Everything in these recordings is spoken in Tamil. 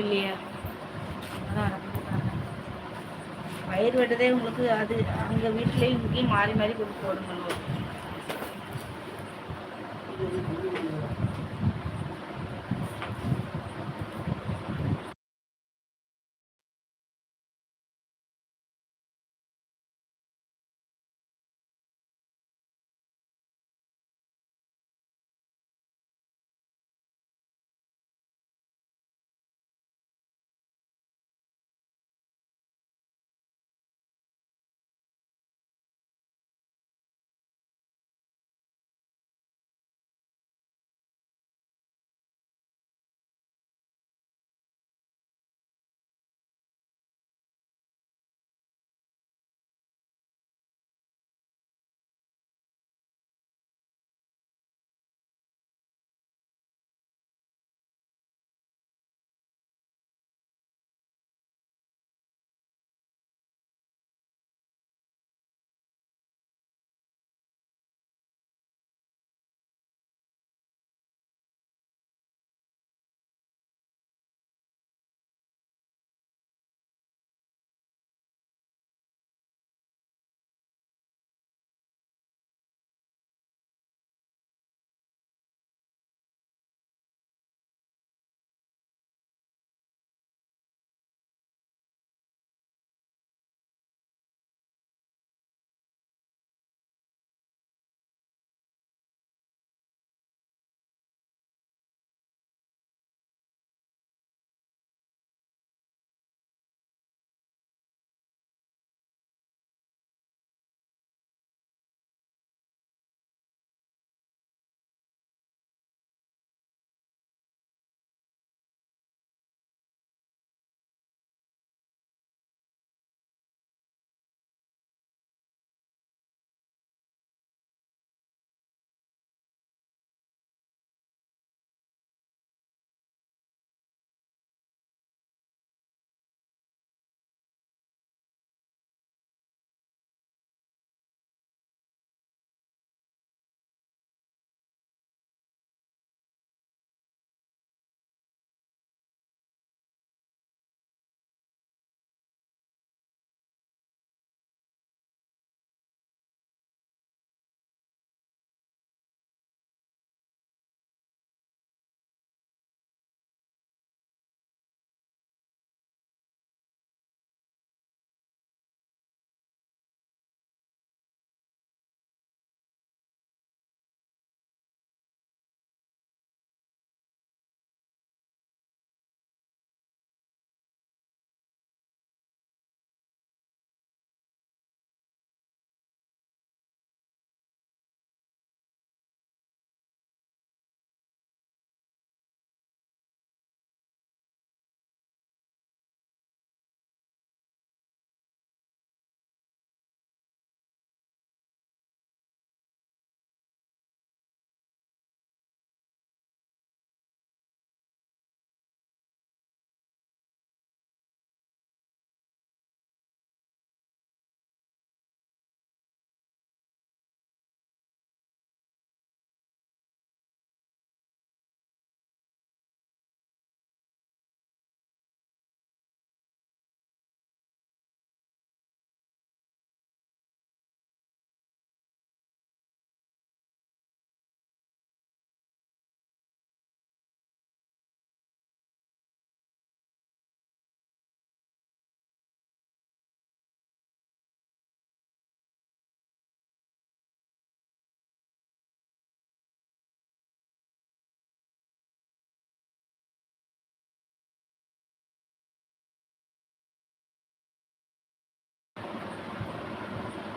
இல்லையா. பயிர் வெட்டதே உங்களுக்கு அது அவங்க வீட்டிலேயும் இங்கேயும் மாறி மாறி கொடுத்து போடுங்க.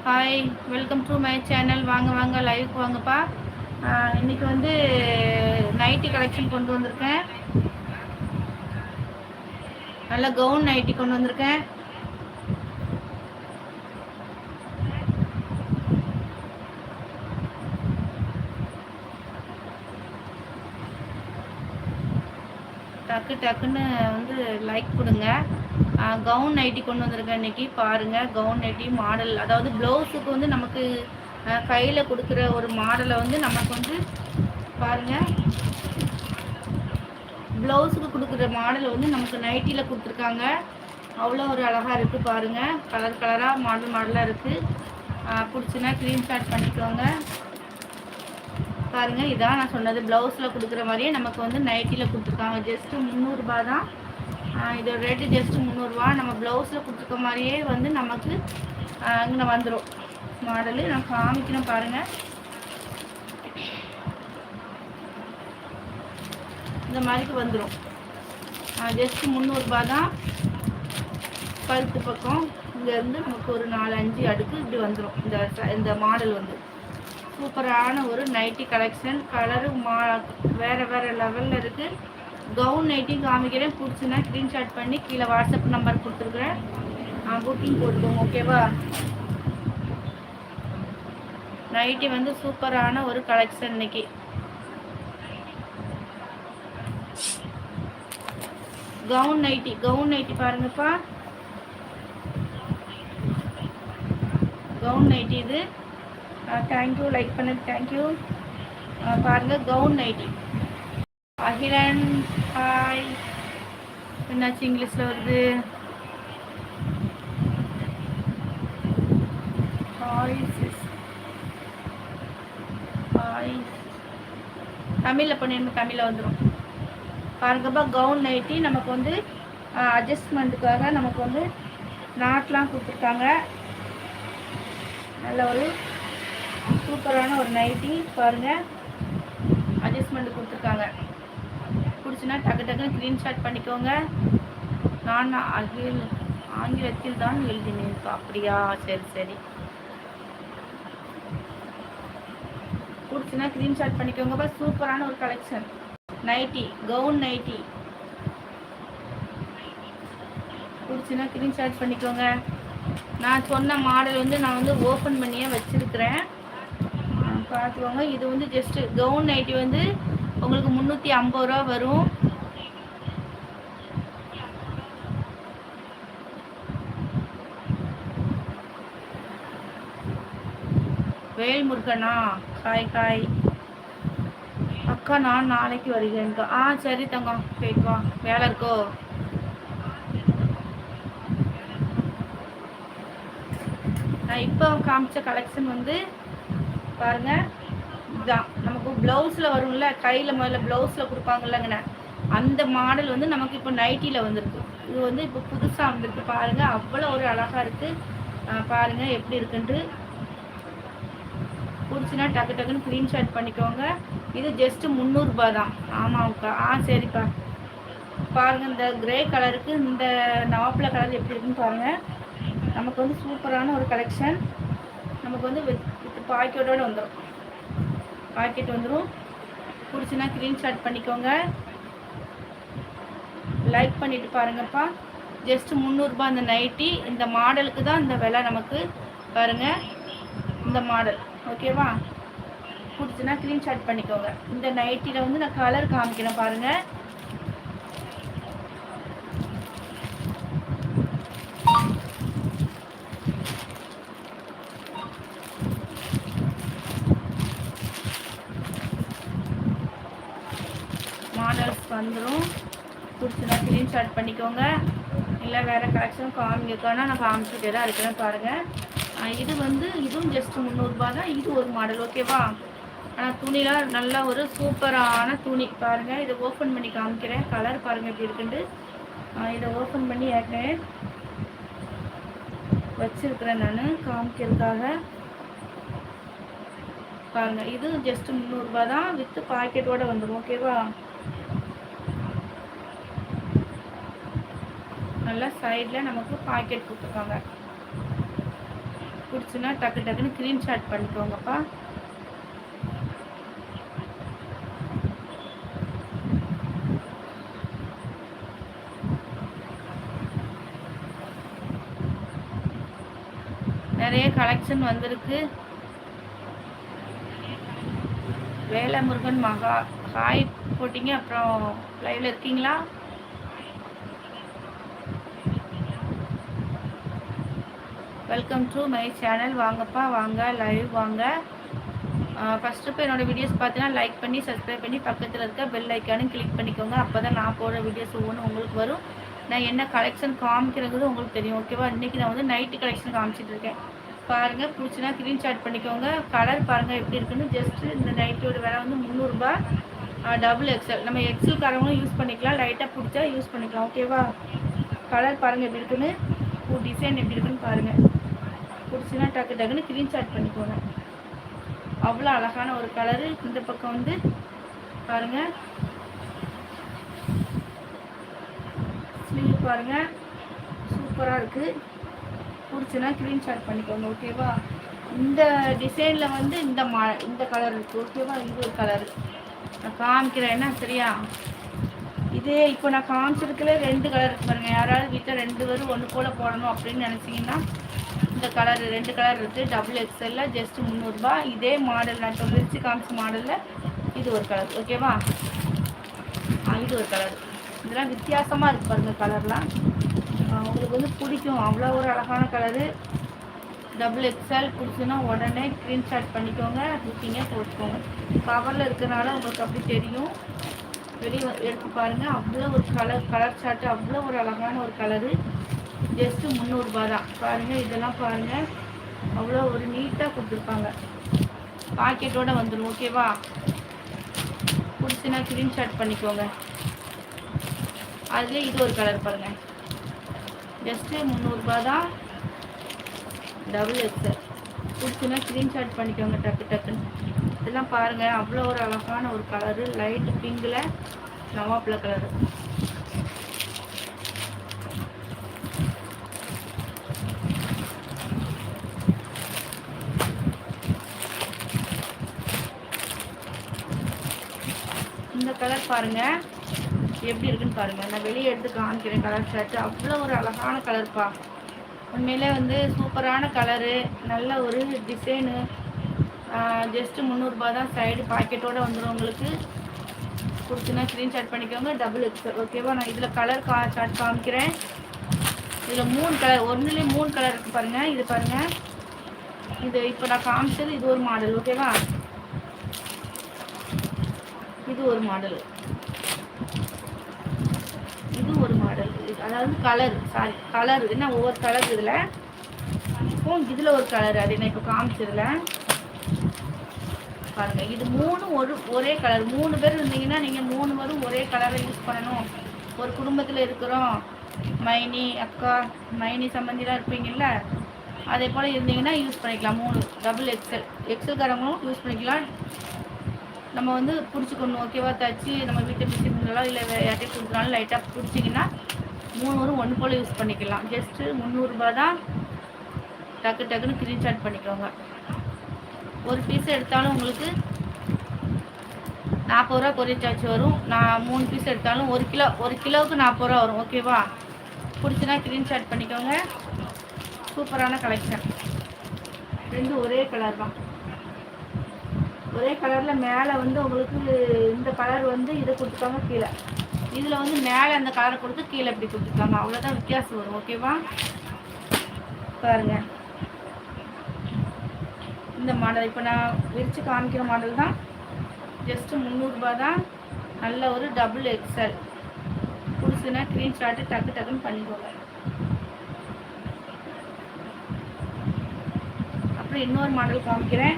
Hi welcome to my channel வாங்க வாங்க லைவுக்கு வாங்கப்பா. இன்னைக்கு வந்து நைட்டி கலெக்ஷன் கொண்டு வந்திருக்கேன். நல்ல கவுன் நைட்டி கொண்டு வந்திருக்கேன். டக்கு டக்குன்னு வந்து லைக் கொடுங்க. கவுன் நைட்டி கொண்டு வந்திருக்கேன் இன்றைக்கி பாருங்கள் கவுன் நைட்டி மாடல் அதாவது ப்ளவுஸுக்கு வந்து நமக்கு கையில் கொடுக்குற ஒரு மாடலை வந்து நமக்கு வந்து பாருங்க. ப்ளவுஸுக்கு கொடுக்குற மாடல் வந்து நமக்கு நைட்டியில் கொடுத்துருக்காங்க. அவ்வளோ ஒரு அழகாக இருக்குது பாருங்கள் கலர் கலராக மாடல் மாடலாக இருக்குது பிடிச்சுன்னா ஸ்க்ரீன்ஷாட் பண்ணிக்கோங்க. பாருங்கள் இதான் நான் சொன்னது. ப்ளவுஸில் கொடுக்குற மாதிரியே நமக்கு வந்து நைட்டியில் கொடுத்துருக்காங்க. ஜஸ்ட்டு முந்நூறுரூபா தான். இதோட ரேட்டு ஜஸ்ட்டு முந்நூறுரூவா நம்ம ப்ளவுஸில் கொடுத்துருக்க மாதிரியே வந்து நமக்கு இங்கே வந்துடும் மாடலு நான் காமிக்கணும் பாருங்கள் இந்த மாதிரிக்கு வந்துடும் ஜஸ்ட்டு முந்நூறுரூபா தான். கழுத்து பக்கம். இங்கேருந்து நமக்கு ஒரு நாலு அஞ்சு அடுக்கு இப்படி வந்துடும் இந்த இந்த மாடல் வந்து. சூப்பரான ஒரு நைட்டி கலெக்ஷன் கலரு மா வேறு வேறு லெவலில் இருக்குது கவுன் நைட்டிங் காமிக்கிறேன். பிடிச்சுன்னா ஸ்க்ரீன்ஷாட் பண்ணி கீழே வாட்ஸ்அப் நம்பர் கொடுத்துருக்குறேன். புக்கிங் போட்டுக்கோங்க ஓகேவா நைட்டி வந்து சூப்பரான ஒரு கலெக்ஷன் இன்னைக்கு. கவுன் நைட்டி கவுன் நைட்டி பாருங்கப்பா. கவுன் நைட்டி இது. தேங்க்யூ லைக் பண்ணு தேங்க்யூ பாருங்க கவுன் நைட்டி. அகிலன் ஹாய். என்னாச்சு இங்கிலீஷில் வருது? Hi sis hi. தமிழில் பண்ணிருந்தோம் தமிழில் வந்துடும் பாருங்கப்பா கவுன் நைட்டி நமக்கு வந்து அட்ஜஸ்ட்மெண்ட்டுக்காக நமக்கு வந்து நாட்லாம் கொடுத்துருக்காங்க. நல்ல ஒரு சூப்பரான ஒரு நைட்டி பாருங்கள் அட்ஜஸ்ட்மெண்ட் கொடுத்துருக்காங்க. பிடிச்சுன்னா டக்கு டக்குன்னு ஸ்க்ரீன்ஷாட் பண்ணிக்கோங்க. நான் அகில் ஆங்கிலத்தில் தான் எழுதினேன். அப்படியா? சரி சரி. பிடிச்சின்னா ஸ்க்ரீன்ஷாட் பண்ணிக்கோங்கப்பா சூப்பரான ஒரு கலெக்ஷன் நைட்டி கவுன் நைட்டி பிடிச்சின்னா ஸ்க்ரீன்ஷாட் பண்ணிக்கோங்க. நான் சொன்ன மாடல் வந்து நான் வந்து ஓப்பன் பண்ணியே வச்சுருக்கிறேன். பார்த்துக்கோங்க. இது வந்து ஜஸ்ட்டு கவுன் நைட்டி வந்து உங்களுக்கு முந்நூற்றி ஐம்பது ரூபா வரும். வேல்முருகனா? காய் காய். அக்கா நான் நாளைக்கு வருகிறேன்க்கா ஆ சரி தங்கம் போயிட்டு வா. வேலை இருக்கோ? நான் இப்போ காமிச்ச கலெக்ஷன் வந்து பாருங்க இதுதான். ப்ளவுஸில் வரும்ல கையில் முதல்ல ப்ளவுஸில் கொடுப்பாங்கல்லங்கண்ணே. அந்த மாடல் வந்து நமக்கு இப்போ நைட்டியில் வந்திருக்கு. இது வந்து இப்போ புதுசாக வந்திருக்கு. பாருங்கள் அவ்வளோ ஒரு அழகாக இருக்குது பாருங்கள் எப்படி இருக்குன்ட்டு. பிடிச்சினா டக்கு டக்குன்னு ஸ்க்ரீன்ஷாட் பண்ணிக்கோங்க. இது ஜஸ்ட்டு முந்நூறுரூபா தான். ஆமாம்க்கா ஆ சரிப்பா. பாருங்கள் இந்த கிரே கலருக்கு இந்த நவாப்பிள கலர் எப்படி இருக்குன்னு பாருங்கள் நமக்கு வந்து சூப்பரான ஒரு கலெக்ஷன் நமக்கு வந்து வித் வித் பாக்கெட்டோடு வந்துடும் பாக்கெட் வந்துடும் பிடிச்சினா ஸ்க்ரீன்ஷாட் பண்ணிக்கோங்க. லைக் பண்ணிவிட்டு பாருங்கப்பா. ஜஸ்ட்டு முந்நூறுரூபா அந்த நைட்டி இந்த மாடலுக்கு தான் இந்த விலை நமக்கு பாருங்கள் இந்த மாடல் ஓகேவா பிடிச்சுன்னா ஸ்க்ரீன்ஷாட் பண்ணிக்கோங்க. இந்த நைட்டியில் வந்து நான் கலர் காமிக்கிறேன் பாருங்கள் வந்துடும் பிடிச்சுன்னா ஸ்க்ரீன்ஷாட் பண்ணிக்கோங்க. இல்லை வேறு கலெக்ஷன் காமிக்கோன்னா நான் காமிச்சுட்டே தான் இருக்கிறேன் பாருங்கள் இது வந்து இதுவும் ஜஸ்ட் முந்நூறுபா தான். இது ஒரு மாடல் ஓகேவா ஆனால் துணிலாம் நல்ல ஒரு சூப்பரான துணி. பாருங்கள் இதை ஓப்பன் பண்ணி காமிக்கிறேன். கலர் பாருங்கள் எப்படி இருக்குன்ட்டு. இதை ஓப்பன் பண்ணி ஏற்கனவே வச்சுருக்கிறேன் நான் காமிக்கிறதுக்காக. பாருங்கள் இது ஜஸ்ட் முந்நூறுபா தான். வித்து பாக்கெட்டோடு வந்துடும் ஓகேவா நல்லா சைடில் நமக்கு பாக்கெட் கொடுத்துருக்காங்க. பிடிச்சுன்னா டக்கு டக்குன்னு ஸ்க்ரீன்ஷாட் பண்ணிக்கோங்கப்பா. நிறைய கலெக்ஷன் வந்திருக்கு. வேலமுருகன் மகா ஹாய் போட்டிங்க அப்புறம் லைவ்ல இருக்கீங்களா? வெல்கம் டு மை சேனல் வாங்கப்பா வாங்க லைவ் வாங்க. ஃபஸ்ட்டு போய் என்னோடய வீடியோஸ் பார்த்தீங்கன்னா லைக் பண்ணி சப்ஸ்கிரைப் பண்ணி பக்கத்தில் இருக்க பெல் ஐக்கானும் கிளிக் பண்ணிக்கோங்க. அப்போ தான் நான் போடுற வீடியோஸ் ஒவ்வொன்றும் உங்களுக்கு வரும். நான் என்ன கலெக்ஷன் காமிக்கிறது உங்களுக்கு தெரியும் ஓகேவா இன்றைக்கி நான் வந்து நைட்டு கலெக்ஷன் காமிச்சிட்டு இருக்கேன். பாருங்கள் பிடிச்சினா ஸ்க்ரீன்ஷாட் பண்ணிக்கோங்க. கலர் பாருங்கள் எப்படி இருக்குன்னு. ஜஸ்ட்டு இந்த நைட்டோட விலை வந்து முந்நூறுரூபா டபுள் எக்ஸல் நம்ம எக்ஸல் காரங்களும் யூஸ் பண்ணிக்கலாம். லைட்டாக பிடிச்சா யூஸ் பண்ணிக்கலாம் ஓகேவா கலர் பாருங்கள் எப்படி இருக்குன்னு. டிசைன் எப்படி இருக்குன்னு பாருங்கள் பிடிச்சினா டக்கு டக்குன்னு ஸ்க்ரீன்ஷாட் பண்ணிக்கோங்க அவ்வளோ அழகான ஒரு கலரு இந்த பக்கம் வந்து பாருங்கள் ஸ்லீவ் பாருங்கள் சூப்பராக இருக்குது பிடிச்சுன்னா ஸ்க்ரீன்ஷாட் பண்ணிக்கோங்க ஓகேவா இந்த டிசைனில் வந்து இந்த மா இந்த கலர் இருக்குது ஓகேவா இது ஒரு கலர் நான் காமிக்கிறேன் என்ன சரியா? இதே இப்போ நான் காமிச்சிருக்கல ரெண்டு கலர் இருக்கு பாருங்கள் யாராவது வீட்டில் ரெண்டு பேரும் ஒன்று போல் போடணும் அப்படின்னு நினச்சிங்கன்னா இந்த கலர் ரெண்டு கலர் இருக்குது டபுள் எக்ஸ்எல்ல ஜஸ்ட் முந்நூறுரூபா இதே மாடல் நான் இப்போ விரிச்சு காமிச்ச மாடலில் இது ஒரு கலர் ஓகேவா இது ஒரு கலர் இதெல்லாம் வித்தியாசமாக இருக்குது பாருங்கள் கலர்லாம் உங்களுக்கு வந்து பிடிக்கும். அவ்வளோ ஒரு அழகான கலரு டபுள் எக்ஸ்எல் பிடிச்சுன்னா உடனே ஸ்க்ரீன்ஷாட் பண்ணிக்கோங்க. புக்கிங்கே போட்டுக்கோங்க. கவரில் இருக்கிறனால உங்களுக்கு அப்படி தெரியும். வெளியே எடுத்து பாருங்கள் அவ்வளோ ஒரு கலர் கலர் சார்ட்டு அவ்வளோ ஒரு அழகான ஒரு கலரு ஜஸ்ட்டு முந்நூறுரூபா தான். பாருங்கள் இதெல்லாம் பாருங்கள் அவ்வளோ ஒரு நீட்டாக கொடுத்துருப்பாங்க. பாக்கெட்டோடு வந்துடும் ஓகேவா பிடிச்சினா ஸ்க்ரீன்ஷாட் பண்ணிக்கோங்க. அதுலேயே இது ஒரு கலர் பாருங்கள் ஜஸ்ட்டு முந்நூறுரூபா தான். டபுள் எக்ஸல் பிடிச்சினா ஸ்க்ரீன்ஷாட் பண்ணிக்கோங்க டக்கு டக்குன்னு. இதெல்லாம் பாருங்கள் அவ்வளோ ஒரு அழகான ஒரு கலரு லைட்டு பிங்கில் நவாப்பில் கலரு இந்த கலர் பாருங்கள் எப்படி இருக்குன்னு பாருங்கள் நான் வெளியே எடுத்து காமிக்கிறேன் கலர் ஷர்ட் அவ்வளோ ஒரு அழகான கலர்ப்பா உண்மையிலே வந்து சூப்பரான கலரு நல்ல ஒரு டிசைனு ஜஸ்ட்டு முந்நூறுரூபா தான் சைடு பாக்கெட்டோடு வந்துடும் உங்களுக்கு. கொடுத்துனா ஸ்க்ரீன்ஷாட் பண்ணிக்கோங்க. டபுள் எக்ஸல் ஓகேவா நான் இதில் கலர் கா ஷார்ட் காமிக்கிறேன். இதில் மூணு கலர் ஒன்றுலேயே மூணு கலர் இருக்குது பாருங்கள் இது பாருங்கள் இது இப்போ நான் காமிச்சது இது ஒரு மாடல் ஓகேவா இது ஒரு மாடல் இது ஒரு மாடல் அதாவது கலர் சாரி கலர் என்ன ஒவ்வொரு கலர் இதில்? இப்போ இதில் ஒரு கலர் அது என்ன இப்போ காமிச்சதில் பாருங்கள் இது மூணு ஒரு ஒரே கலர் மூணு பேர் இருந்தீங்கன்னா நீங்கள் மூணு பேரும் ஒரே கலரை யூஸ் பண்ணணும். ஒரு குடும்பத்தில் இருக்கிறோம் மைனி அக்கா மைனி சம்பந்திலாம் இருப்பீங்கல்ல? அதே போல் இருந்தீங்கன்னா யூஸ் பண்ணிக்கலாம். மூணு டபுள் எக்ஸல் எக்ஸல்காரங்களும் யூஸ் பண்ணிக்கலாம். நம்ம வந்து பிடிச்சிக்கணும் ஓகேவா தச்சு நம்ம வீட்டை பிடிச்சிருந்தாலும் இல்லை யார்ட்டையும் கொடுக்குறாலும் லைட்டாக பிடிச்சிங்கன்னா மூணு வரும் ஒன்று போல் யூஸ் பண்ணிக்கலாம். ஜஸ்ட்டு முந்நூறுரூபா தான் டக்கு டக்குன்னு ஸ்க்ரீன்ஷாட் பண்ணிக்கோங்க. ஒரு பீஸ் எடுத்தாலும் உங்களுக்கு நாற்பது ரூபா கொரியர் சார்ஜ் வரும். நான் மூணு பீஸ் எடுத்தாலும் ஒரு கிலோ ஒரு கிலோவுக்கு நாற்பது ரூபா வரும் ஓகேவா பிடிச்சினா சாட் பண்ணிக்கோங்க. சூப்பரான கலெக்ஷன் ரெண்டும் ஒரே கலர் தான். ஒரே கலரில் மேலே வந்து உங்களுக்கு இந்த கலர் வந்து இதை கொடுத்துருக்காங்க கீழே. இதில் வந்து மேலே அந்த கலரை கொடுத்து கீழே இப்படி கொடுத்துருக்காங்க அவ்வளோதான் வித்தியாசம் வரும் ஓகேவா பாருங்க. இந்த மாடல் இப்போ நான் விரித்து காமிக்கிற மாடல் தான். ஜஸ்ட்டு முந்நூறுரூபா தான் நல்ல ஒரு டபுள் எக்ஸல் புதுசுனா ஸ்க்ரீன்ஷாட்டு டக்கு டக்குன்னு பண்ணிக்கோங்க. அப்புறம் இன்னொரு மாடல் காமிக்கிறேன்.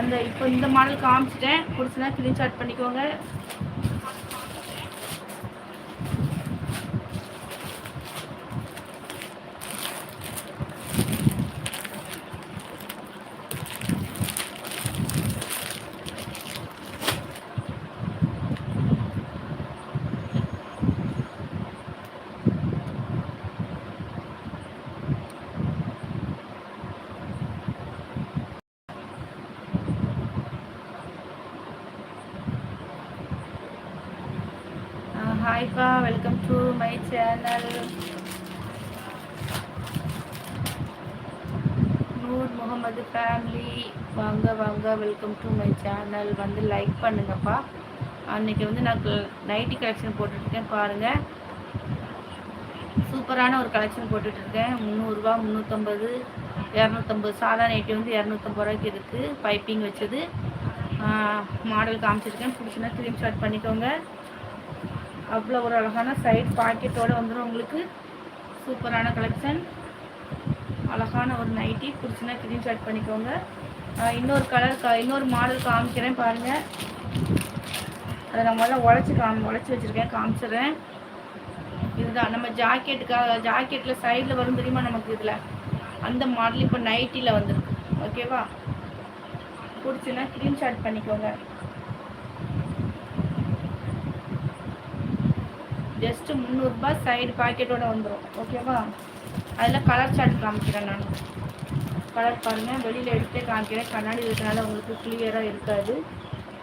அந்த இப்போ இந்த மாடல் காமிச்சிட்டேன். பிடிச்சினா ஸ்க்ரீன்ஷாட் பண்ணிக்கோங்க. ஹாய்ப்பா welcome to my channel Noor Mohammed family வாங்க வாங்க. வெல்கம் டு மை சேனல் வந்து லைக் பண்ணுங்கப்பா அன்றைக்கி வந்து நான் நைட்டி கலெக்ஷன் போட்டுட்ருக்கேன் பாருங்கள் சூப்பரான ஒரு கலெக்ஷன் போட்டுட்ருக்கேன். முந்நூறுரூவா முந்நூற்றம்பது இரநூத்தம்பது. சாதா நைட்டி வந்து இரநூத்தம்பது ரூபாய்க்கு இருக்குது பைப்பிங் வச்சது. மாடல் காமிச்சிருக்கேன். பிடிச்சினா ஸ்க்ரீன்ஷாட் பண்ணிக்கோங்க. அவ்வளோ ஒரு அழகான சைட் பாக்கெட்டோடு வந்துடும் உங்களுக்கு. சூப்பரான கலெக்ஷன் அழகான ஒரு நைட்டி பிடிச்சினா ஸ்க்ரீன்ஷாட் பண்ணிக்கோங்க. இன்னொரு கலர் இன்னொரு மாடல் காமிக்கிறேன் பாருங்கள் அதை நான் முதல்ல உடச்சி காமி உடச்சி வச்சுருக்கேன் காமிச்சிடுறேன். இதுதான். நம்ம ஜாக்கெட்டுக்காக ஜாக்கெட்டில் சைடில் வரும் தெரியுமா நமக்கு இதில்? அந்த மாடல் இப்போ நைட்டியில் வந்துருக்கு. ஓகேவா பிடிச்சுன்னா ஸ்க்ரீன்ஷாட் பண்ணிக்கோங்க. ஜஸ்ட்டு முந்நூறுரூபா சைடு பாக்கெட்டோட வந்துடும் ஓகேவா அதில் கலர் சார்ட் காமிக்கிறேன் நான். கலர் பாருங்கள் வெளியில் எடுத்தே காமிக்கிறேன். கண்ணாடி இருக்கிறனால உங்களுக்கு கிளியராக இருக்காது.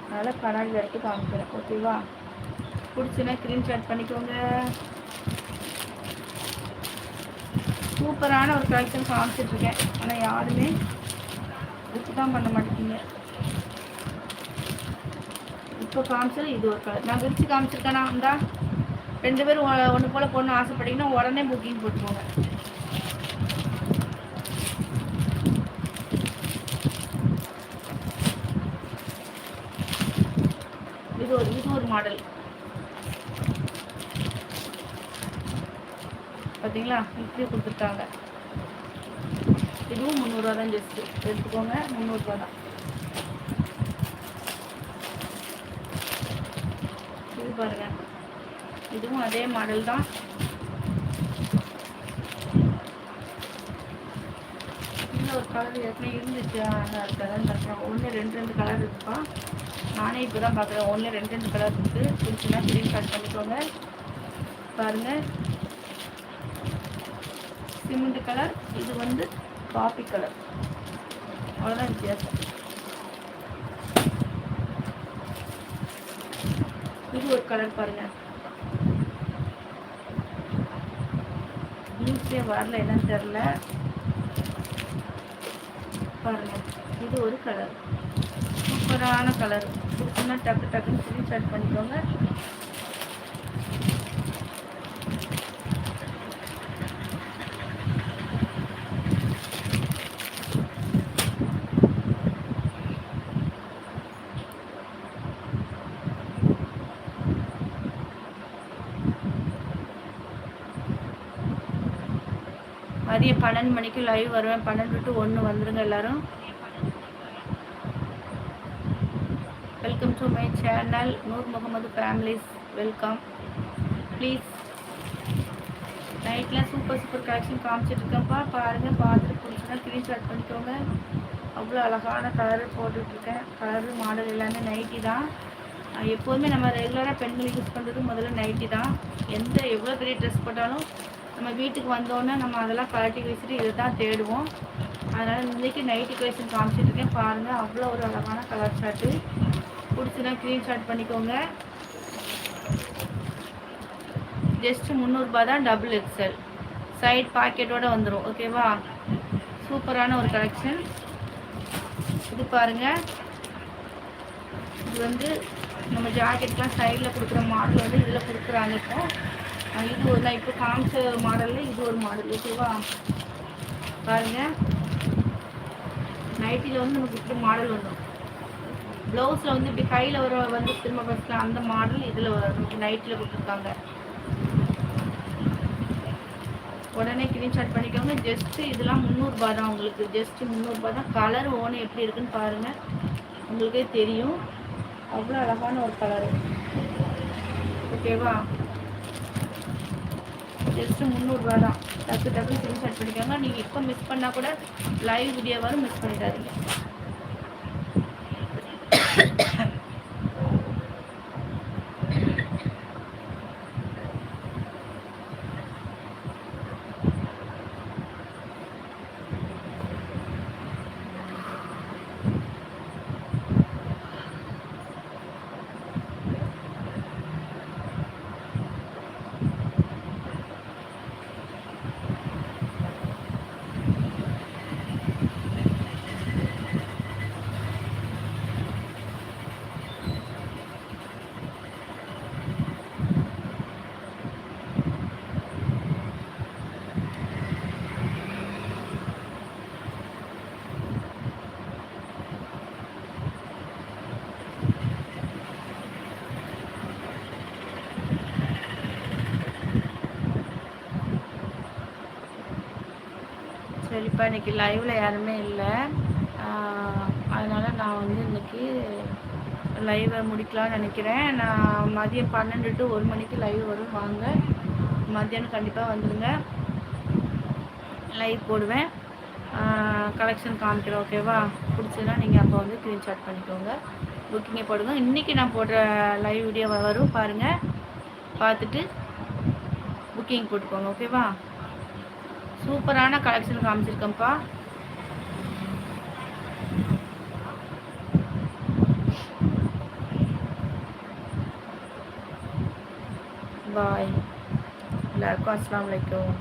அதனால் கண்ணாடியில் எடுத்து காமிக்கிறேன். ஓகேவா பிடிச்சுன்னா ஸ்க்ரீன்ஷாட் பண்ணிக்கோங்க. சூப்பரான ஒரு கலெக்ஷன் காமிச்சிட்ருக்கேன் ஆனால் யாருமே இதுக்கு தான் பண்ண மாட்டேங்க. இப்போ காமிச்சது இது ஒரு கலர் நான் விரிச்சு காமிச்சிருக்கேனா இருந்தால் ரெண்டு பேரும் ஒன்று போல் பொண்ணு ஆசைப்பட்டீங்கன்னா உடனே புக்கிங் போட்டுக்கோங்க. இது ஒரு இது ஒரு மாடல் பார்த்தீங்களா இப்படி கொடுத்துருக்காங்க. இதுவும் முந்நூறுரூவா தான் ஜஸ்ட்டு எடுத்துக்கோங்க முந்நூறுரூவா தான். இது பாருங்கள் இதுவும் அதே மாடல் தான். இன்னும் ஒரு கலர் ஏற்கனவே இருந்துச்சு. அதுக்காக பார்க்குறேன். ஒன்று ரெண்டு ரெண்டு கலர் இருக்குப்பா. நானே இப்போ தான் பார்க்குறேன். ஒன்று ரெண்டு ரெண்டு கலர் இருக்குது பிடிச்சுன்னா ஸ்க்ரீன் கட் பண்ணிக்கோங்க. பாருங்கள் சிமெண்ட் கலர் இது வந்து காஃபி கலர் அவ்வளோதான் வித்தியாசம். இது ஒரு கலர் பாருங்கள் நியூஸே வரல என்னன்னு தெரில பாருங்க இது ஒரு கலர் சூப்பரான கலர் பிடிச்சுன்னா டக்கு டக்குன்னு ஸ்க்ரீன்ஷாட் பண்ணிக்கோங்க. மதியம் பன்னெண்டு மணிக்கு லைவ் வருவேன். பன்னெண்டு டு ஒன்று வந்துடுங்க எல்லோரும். Welcome to my channel Noor Mohammed families welcome please நைட்டில் சூப்பர் சூப்பர் கலெக்ஷன் காமிச்சிட்ருக்கேன்ப்பா பாருங்கள் பார்த்துட்டு பிடிச்சினா ஸ்க்ரீன்ஷாட் பண்ணிக்கோங்க. அவ்வளோ அழகான கலர் போட்டுட்ருக்கேன் கலரு மாடல் எல்லாமே நைட்டி தான். எப்போதுமே நம்ம ரெகுலராக பெண்கள் யூஸ் பண்ணுறது முதல்ல நைட்டி தான். எந்த எவ்வளோ பெரிய ட்ரெஸ் போட்டாலும் நம்ம வீட்டுக்கு வந்தோன்னே நம்ம அதெல்லாம் கலட்டி வச்சுட்டு இதை தான் தேடுவோம். அதனால் இன்றைக்கி நைட்டு கலெக்ஷன் காமிச்சிட்ருக்கேன் பாருங்கள் அவ்வளோ ஒரு அழகான கலர் ஷர்ட்டு பிடிச்சினா க்ரீன் பண்ணிக்கோங்க. ஜஸ்ட்டு முந்நூறுபா தான் டபுள் எக்ஸல் சைட் பாக்கெட்டோடு வந்துடும் ஓகேவா சூப்பரான ஒரு கலெக்ஷன் இது பாருங்கள் இது வந்து நம்ம ஜாக்கெட்லாம் சைடில் கொடுக்குற மாடல் வந்து இதில் கொடுக்குறாங்க இப்போ. இது ஒரு நான் இப்போ காமிச்ச மாடலில் இது ஒரு மாடல் ஓகேவா பாருங்கள் நைட்டியில் வந்து நமக்கு இப்படி மாடல் வந்துடும் ப்ளவுஸில் வந்து இப்படி கையில் வர வந்து திரும்ப பஸ்ஸில் அந்த மாடல் இதில் நமக்கு நைட்டில் கொடுத்துருக்காங்க. உடனே ஸ்க்ரீன்ஷாட் பண்ணிக்கோங்க. ஜஸ்ட்டு இதெல்லாம் முந்நூறுபா தான் உங்களுக்கு. ஜஸ்ட்டு முந்நூறுபா தான். கலர் ஓனு எப்படி இருக்குன்னு பாருங்கள் உங்களுக்கே தெரியும். அவ்வளோ அழகான ஒரு கலரு ஓகேவா ஜஸ்ட்டு முந்நூறுரூவா தான். டக்கு டக்கு ஸ்க்ரீன்ஷாட் பண்ணிக்கோங்க நீங்கள் இப்போ மிஸ் பண்ணால் கூட லைவ் வீடியோ வரும் மிஸ் பண்ணிடாதீங்க. சரிப்பா இன்னைக்கு லைவில் யாருமே இல்லை. அதனால் நான் வந்து இன்னைக்கு லைவை முடிக்கலாம்னு நினைக்கிறேன். நான் மதியம் பன்னெண்டு டு ஒரு மணிக்கு லைவ் வரும். வாங்க. மத்தியானம் கண்டிப்பாக வந்துடுங்க லைவ் போடுவேன். கலெக்ஷன் காமிக்கிறேன் ஓகேவா பிடிச்சதுன்னா நீங்கள் அப்போ வந்து ஸ்க்ரீன்ஷாட் பண்ணிக்கோங்க. புக்கிங்கே போடுங்க. இன்றைக்கி நான் போடுற லைவ் வீடியோ வரும் பாருங்கள் பார்த்துட்டு புக்கிங் போட்டுக்கோங்க ஓகேவா சூப்பரான கலெக்ஷன் காமிச்சிருக்கேன்ப்பா. பாய். எல்லாருக்கும் அஸ்லாம் வலைக்கம்